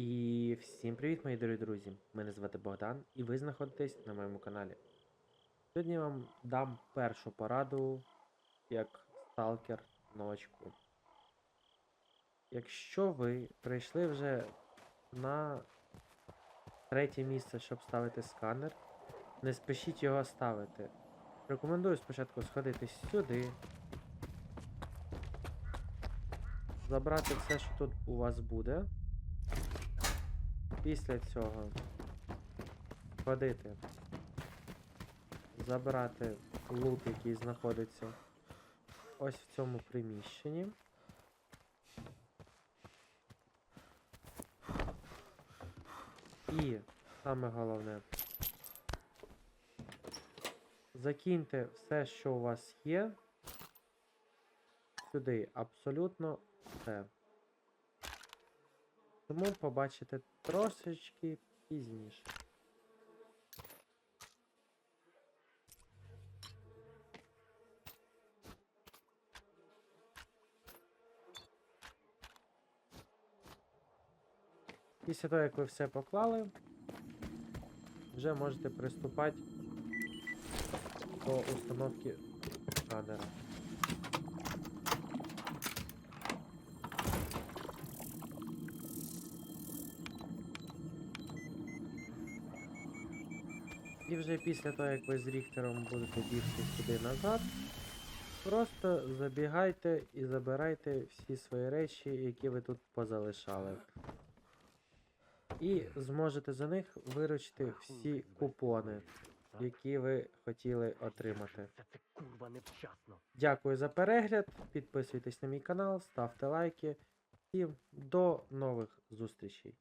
І всім привіт, мої дорогі друзі! Мене звати Богдан, і ви знаходитесь на моєму каналі. Сьогодні я вам дам першу пораду як сталкер новачку. Якщо ви прийшли вже на третє місце, щоб ставити сканер, не спішіть його ставити. Рекомендую спочатку сходити сюди, забрати все, що тут у вас буде. Після цього ходити, забрати лут, який знаходиться ось в цьому приміщенні. І саме головне, закиньте все, що у вас є, сюди абсолютно все. Тому побачите трошечки пізніше. Після того, як ви все поклали, вже можете приступати до установки сканера. І вже після того, як ви з Ріхтером будете бігти сюди назад, просто забігайте і забирайте всі свої речі, які ви тут позалишали. І зможете за них виручити всі купони, які ви хотіли отримати. Дякую за перегляд. Підписуйтесь на мій канал, ставте лайки. Всім до нових зустрічей.